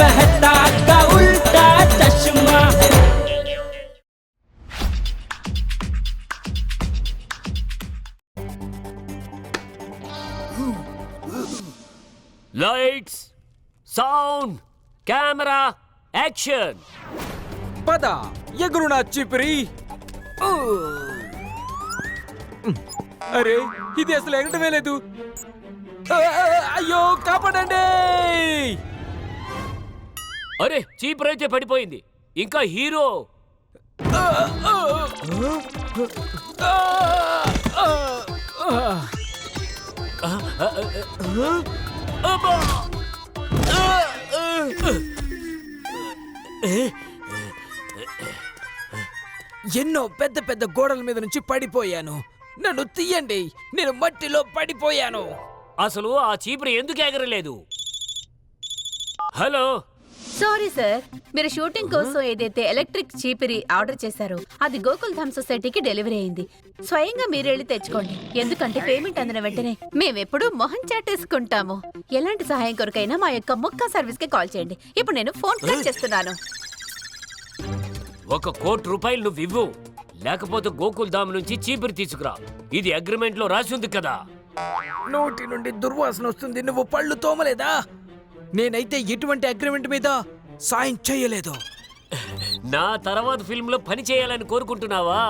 मेहता का उल्टा चश्मा లైట్స్ సౌండ్ కెమెరా యాక్షన్ పద ఎగురు నా చిపిరి అరే ఇది అసలు ఎగటమే లేదు ఆ, అయ్యో కాపాడండి అరే చీపర్ అయితే పడిపోయింది. ఇంకా హీరో! ఎన్నో పెద్ద పెద్ద గోడల మీద నుంచి పడిపోయాను. నన్ను తీయండి నేను మట్టిలో పడిపోయాను. అసలు ఆ చీపర్ ఎందుకు ఎగరలేదు? హలో? సారీ సార్ మీరు షూటింగ్ కోసం ఏదైతే ఎలక్ట్రిక్ చీపిరి ఆర్డర్ చేశారో అది గోకుల్ ధామ్ సొసైటీకి డెలివరీ అయింది. స్వయంగా మీరు వెళ్ళి తెచ్చుకోండి. ఎందుకంటే పేమెంట్ అందిన వెంటనే మేమెప్పుడు మొహం చాటేసుకుంటాము. ఎలాంటి సహాయం కొరకైనా మా యొక్క మొక్క సర్వీస్కి కాల్ చేయండి. ఇప్పుడు నేను ఫోన్ కట్ చేస్తున్నాను. ఒక కోటి రూపాయలు నువ్వు ఇవ్వు. లేకపోతే గోకుల్ ధామ్ నుంచి చీపురు తీసుకురా. ఇది అగ్రిమెంట్లో రాసి ఉంది కదా. నోటి నుండి దుర్వాసన వస్తుంది. నువ్వు పళ్ళు తోమలేదా? నేనైతే ఎటువంటి అగ్రిమెంట్ మీద సాయం చేయలేదు నా తర్వాత ఫిల్మ్లో పని చేయాలని కోరుకుంటున్నావా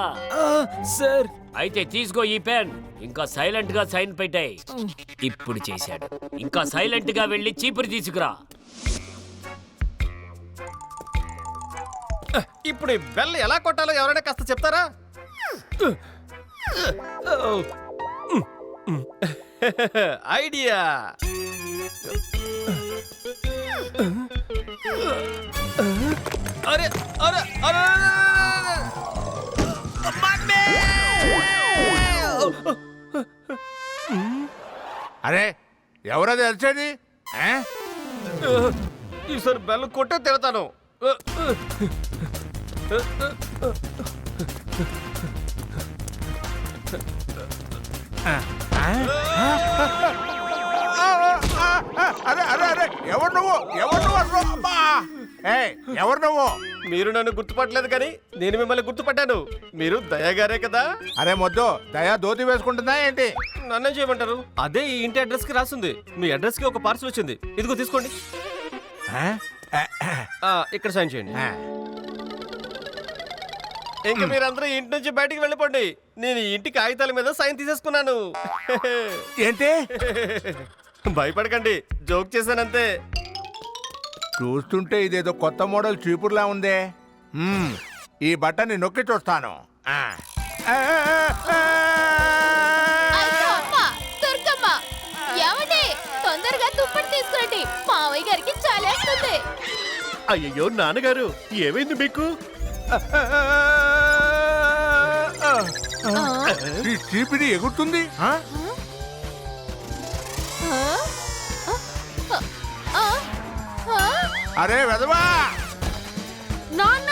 సార్ అయితే తీసుకో ఈ పెన్ ఇంకా సైలెంట్గా సైన్ పెట్టాయి ఇప్పుడు చేశాడు ఇంకా సైలెంట్గా వెళ్ళి చీపురు తీసుకురా ఇప్పుడు ఈ బెల్ ఎలా కొట్టాలో ఎవరైనా కాస్త చెప్తారా ఐడియా అరే అరే అరే! అరే ఎవరది ఆ? ఈసారి బెల్ కొట్టే తిడతాను అరే అరే అరే ఎవరు నువ్వు? ఎవరు నువ్వు అబ్బా! ఏయ్, ఎవరు నువ్వు? మీరు నన్ను గుర్తుపట్టలేదు కానీ నేను మిమ్మల్ని గుర్తుపట్టాను. మీరు దయాగారే కదా? అరే మొద్దు దయా ధోతి వేసుకుంటుందా ఏంటి? నన్నేం చేయమంటారు? అదే ఈ ఇంటి అడ్రస్కి రాసింది. మీ అడ్రస్కి ఒక పార్సల్ వచ్చింది. ఇదిగో తీసుకోండి. ఆ? ఇక్కడ సైన్ చేయండి. ఇంకా మీరందరూ ఇంటి నుంచి బయటికి వెళ్ళిపోండి. నేను ఈ ఇంటి కాగితాల మీద సైన్ తీసేసుకున్నాను. ఏంటి? భయపడకండి జోక్ చేశానంతే. చూస్తుంటే ఇదేదో కొత్త మోడల్ చీపుర్లా ఉందే. మ్మ్, ఈ బట్టని నొక్కి చూస్తాను. ఆ. ఆ, ఆ, ఆ. ఏమండి తొందరగా దుప్పటి తీసుకురండి. మావయ్య గారికి చాలేస్తుంది. అయ్యో నాన్నగారు ఏమైంది మీకు? ఈ చీపిరి ఎగురుతుంది? ఆ? అరే వెదవా! నాన్న!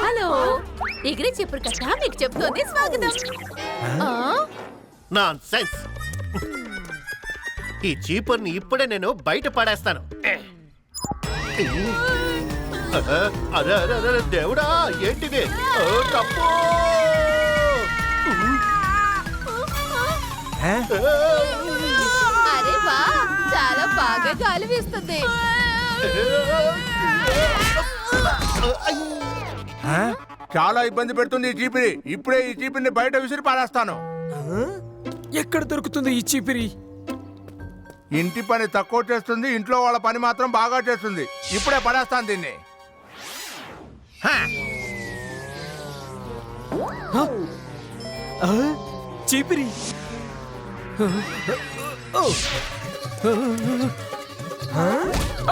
హలో ఎగిరి చెప్పుడు కట్ట మీకు చెప్తోంది స్వాగతం? నాన్ సెన్స్ ఈ చీపర్ని ఇప్పుడే నేను బయట పడేస్తాను. అరే అరే అరే దేవుడా ఏంటిది? తప్పు! అరే వా చాలా బాగా గాలి వీస్తుంది? చాలా ఇబ్బంది పెడుతుంది ఈ చీపిరి. ఇప్పుడే ఈ చీపిరిని బయట విసిరి పారేస్తాను. ఎక్కడ దొరుకుతుంది ఈ చీపిరి? ఇంటి పని తక్కువ చేస్తుంది ఇంట్లో వాళ్ళ పని మాత్రం బాగా చేస్తుంది. ఇప్పుడే పడేస్తాను దీన్ని. చీపిరి.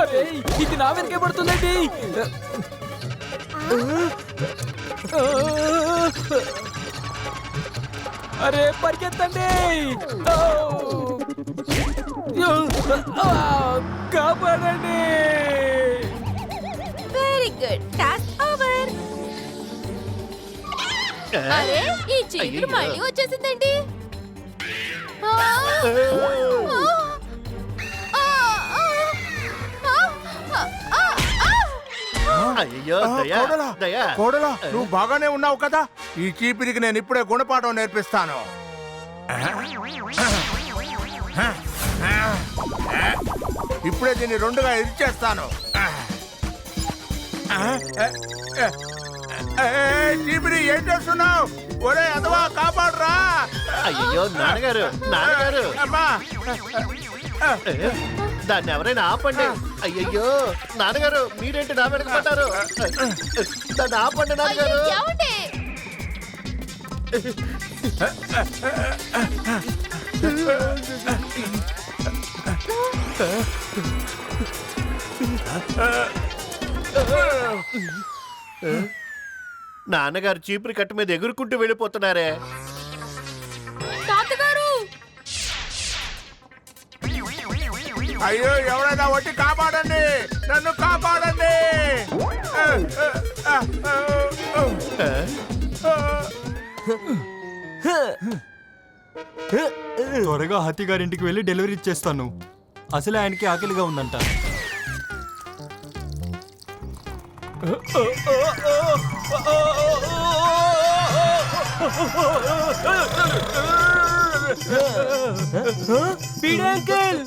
అరే ఇది నా వెనకే పడుతుందండి అరే పరిగెత్తండి! కాపాడండి! వెరీ గుడ్ టాస్క్ ఓవర్ అరే ఈ చీపురు మళ్ళీ వచ్చేసిందండి! అయ్యో ఆ, దయా కోడలా దయా కోడలా నువ్వు బాగానే ఉన్నావు కదా ఈ చీపిరికి నేను ఇప్పుడే గుణపాఠం నేర్పిస్తాను ఇప్పుడే దీన్ని రెండుగా ఇచ్చేస్తాను చీపిరి ఏం చేస్తున్నావు ఒరే అదవా కాపాడరా. అయ్యో నాన్నగారు నాన్నగారు. అమ్మా. దాన్ని ఎవరైనా ఆపండి. అయ్యయ్యో నాన్నగారు మీరేంటి నా వెనక పడ్డారు? దాన్ని ఆపండి నాన్నగారు. నాన్నగారు చీపురు కట్టు మీద ఎగురుకుంటూ వెళ్ళిపోతున్నారే. తాతగారు! అయ్యో ఎవరైనా వచ్చి కాపాడండి! నన్ను కాపాడండి! త్వరగా హతి గారింటికి వెళ్ళి డెలివరీ ఇచ్చేస్తాను. అసలే ఆయనకి ఆకలిగా ఉందంట. అంకుల్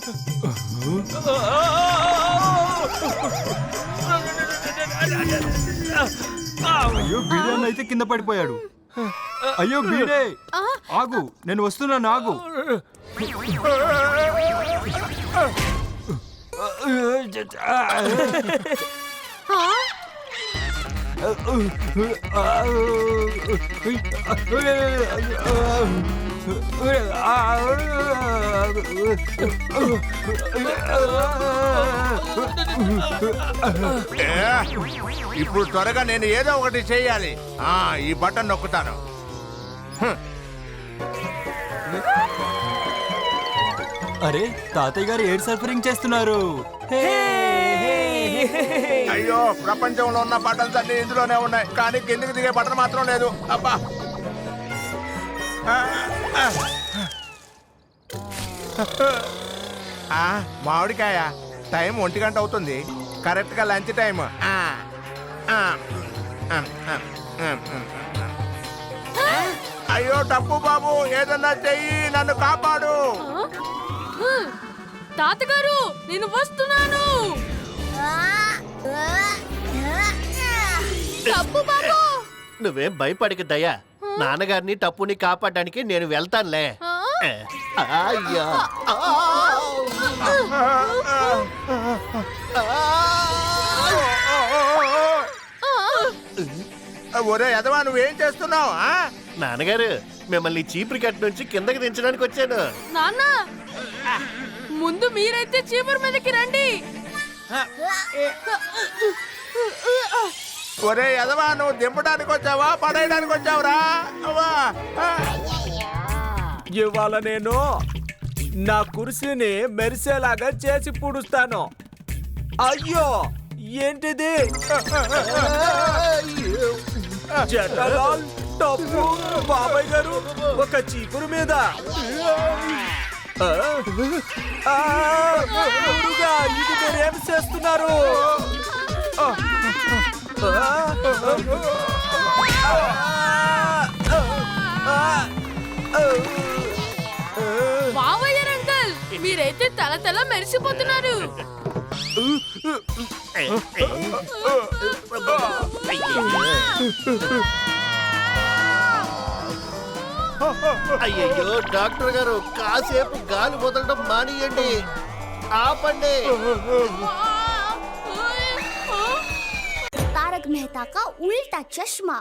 అయ్యో బీడే అయితే కింద పడిపోయాడు. అయ్యో బీడే! ఆగు నేను వస్తున్నాను ఆగు ఏ, ఇప్పుడు త్వరగా నేను ఏదో ఒకటి చేయాలి. ఆ ఈ బటన్ నొక్కుతాను. అరే తాతయ్య గారు ఎయిర్ సర్ఫరింగ్ చేస్తున్నారు. అయ్యో ప్రపంచంలో ఉన్న బటన్స్ అన్ని ఇందులోనే ఉన్నాయి. కానీ కిందికి దిగే బటన్ మాత్రం లేదు. అబ్బా. ఆ, ఆ. ఆ, మామిడికాయ టైం ఒంటి గంట అవుతుంది. కరెక్ట్గా లంచ్ టైం. అయ్యో తప్పు బాబు. ఏదన్నా చెయ్యి నన్ను కాపాడు. తాతగారు నేను వస్తున్నాను. తప్పు బాబు. నువ్వేం భయపడికి దయా నాన్నగారిని టప్పుని కాపాడడానికి నేను వెళ్తానులే. అయ్యా! ఒరే ఎదవా నువ్వేం చేస్తున్నావు ఆ? నాన్నగారు మిమ్మల్ని చీపురు కట్ట నుంచి కిందకి దించడానికి వచ్చాను. నాన్న ముందు మీరైతే చీపురు మీదకి రండి. ఒరే ఎదవా నువ్వు దింపడానికి వచ్చావా పడేయడానికి వచ్చావురా ఇవాళ నేను నా కుర్సీని మెరిసేలాగా చేసి పూడుస్తాను. అయ్యో ఏంటిది? జటలాల్ టప్పు బాబాయ్ గారు ఒక చీపురు మీద. ఇది మీరేం చేస్తున్నారు ఆ, ఆ, ఆ, ఆ, మావయ్య అంకల్ మీరైతే తల తల మెరిసిపోతున్నారు. అయ్యో డాక్టర్ గారు కాసేపు గాలి వదలడం మానియండి. ఆపండి. తారక్ మెహతా కా ఉల్టా చష్మా.